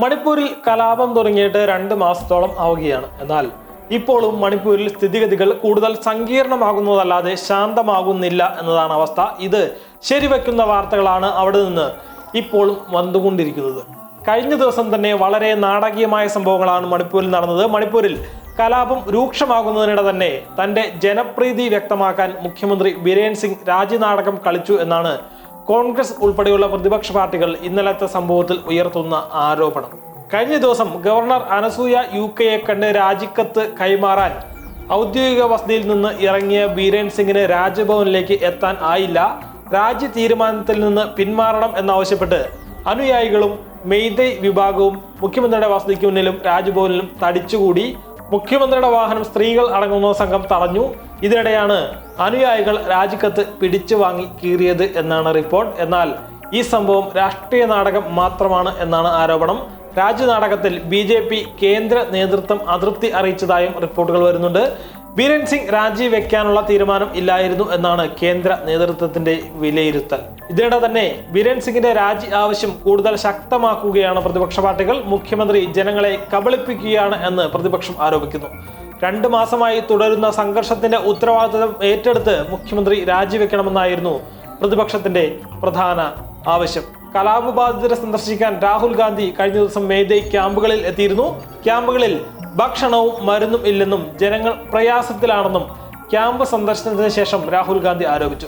മണിപ്പൂരിൽ കലാപം തുടങ്ങിയിട്ട് രണ്ട് മാസത്തോളം ആവുകയാണ്. എന്നാൽ ഇപ്പോഴും മണിപ്പൂരിൽ സ്ഥിതിഗതികൾ കൂടുതൽ സങ്കീർണമാകുന്നതല്ലാതെ ശാന്തമാകുന്നില്ല എന്നതാണ് അവസ്ഥ. ഇത് ശരിവെക്കുന്ന വാർത്തകളാണ് അവിടെ നിന്ന് ഇപ്പോഴും വന്നുകൊണ്ടിരിക്കുന്നത്. കഴിഞ്ഞ ദിവസം തന്നെ വളരെ നാടകീയമായ സംഭവങ്ങളാണ് മണിപ്പൂരിൽ നടന്നത്. മണിപ്പൂരിൽ കലാപം രൂക്ഷമാകുന്നതിനിടെ തന്നെ തന്റെ ജനപ്രീതി വ്യക്തമാക്കാൻ മുഖ്യമന്ത്രി ബിരേൻ സിംഗ് രാജ്യനാടകം കളിച്ചു എന്നാണ് കോൺഗ്രസ് ഉൾപ്പെടെയുള്ള പ്രതിപക്ഷ പാർട്ടികൾ ഇന്നലത്തെ സംഭവത്തിൽ ഉയർത്തുന്ന ആരോപണം. കഴിഞ്ഞ ദിവസം ഗവർണർ അനസൂയ യു കെയെ കണ്ട് രാജിക്കത്ത് കൈമാറാൻ ഔദ്യോഗിക വസതിയിൽ നിന്ന് ഇറങ്ങിയ ബീരേൻ സിംഗിന് രാജ്ഭവനിലേക്ക് എത്താൻ ആയില്ല. രാജി തീരുമാനത്തിൽ നിന്ന് പിന്മാറണം എന്നാവശ്യപ്പെട്ട് അനുയായികളും മെയ്തൈ വിഭാഗവും മുഖ്യമന്ത്രിയുടെ വസതിക്ക് മുന്നിലും രാജ്ഭവനിലും തടിച്ചുകൂടി. മുഖ്യമന്ത്രിയുടെ വാഹനം സ്ത്രീകൾ അടങ്ങുന്ന സംഘം തടഞ്ഞു. ഇതിനിടെയാണ് അനുയായികൾ രാജിക്കത്ത് പിടിച്ചു വാങ്ങി കീറിയത് എന്നാണ് റിപ്പോർട്ട്. എന്നാൽ ഈ സംഭവം രാഷ്ട്രീയ നാടകം മാത്രമാണ് എന്നാണ് ആരോപണം. രാജ്യനാടകത്തിൽ ബി ജെ പി കേന്ദ്ര നേതൃത്വം അതൃപ്തി അറിയിച്ചതായും റിപ്പോർട്ടുകൾ വരുന്നുണ്ട്. ബീരൻ സിംഗ് രാജിവെക്കാനുള്ള തീരുമാനം ഇല്ലായിരുന്നു എന്നാണ് കേന്ദ്ര നേതൃത്വത്തിന്റെ വിലയിരുത്തൽ. ഇതിനിടെ തന്നെ ബീരൻ സിംഗിന്റെ രാജി ആവശ്യം കൂടുതൽ ശക്തമാക്കുകയാണ് പ്രതിപക്ഷ പാർട്ടികൾ. മുഖ്യമന്ത്രി ജനങ്ങളെ കബളിപ്പിക്കുകയാണ് എന്ന് പ്രതിപക്ഷം ആരോപിക്കുന്നു. രണ്ട് മാസമായി തുടരുന്ന സംഘർഷത്തിന്റെ ഉത്തരവാദിത്തം ഏറ്റെടുത്ത് മുഖ്യമന്ത്രി രാജിവെക്കണമെന്നായിരുന്നു പ്രതിപക്ഷത്തിന്റെ പ്രധാന ആവശ്യം. കലാപബാധിതരെ സന്ദർശിക്കാൻ രാഹുൽ ഗാന്ധി കഴിഞ്ഞ ദിവസം മേദൈ ക്യാമ്പുകളിൽ എത്തിയിരുന്നു. ക്യാമ്പുകളിൽ ഭക്ഷണവും മരുന്നും ഇല്ലെന്നും ജനങ്ങൾ പ്രയാസത്തിലാണെന്നും ക്യാമ്പ് സന്ദർശനത്തിന് ശേഷം രാഹുൽ ഗാന്ധി ആരോപിച്ചു.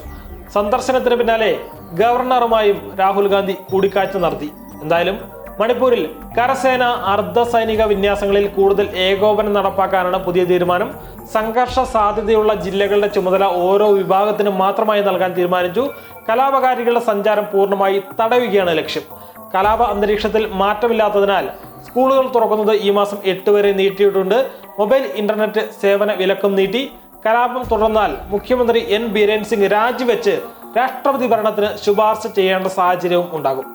സന്ദർശനത്തിന് പിന്നാലെ ഗവർണറുമായും രാഹുൽ ഗാന്ധി കൂടിക്കാഴ്ച നടത്തി. എന്തായാലും മണിപ്പൂരിൽ കരസേന അർദ്ധ സൈനിക വിന്യാസങ്ങളിൽ കൂടുതൽ ഏകോപനം നടപ്പാക്കാനാണ് പുതിയ തീരുമാനം. സംഘർഷ സാധ്യതയുള്ള ജില്ലകളുടെ ചുമതല ഓരോ വിഭാഗത്തിനും മാത്രമായി നൽകാൻ തീരുമാനിച്ചു. കലാപകാരികളുടെ സഞ്ചാരം പൂർണമായി തടയുകയാണ് ലക്ഷ്യം. കലാപ അന്തരീക്ഷത്തിൽ മാറ്റമില്ലാത്തതിനാൽ സ്കൂളുകൾ തുറക്കുന്നത് ഈ മാസം എട്ട് വരെ നീട്ടിയിട്ടുണ്ട്. മൊബൈൽ ഇന്റർനെറ്റ് സേവന വിലക്കും നീട്ടി. കലാപം തുടർന്നാൽ മുഖ്യമന്ത്രി എൻ ബീരേൻ സിംഗ് രാജിവെച്ച് രാഷ്ട്രപതി ഭരണത്തിന് ശുപാർശ ചെയ്യേണ്ട സാഹചര്യവും ഉണ്ടാകും.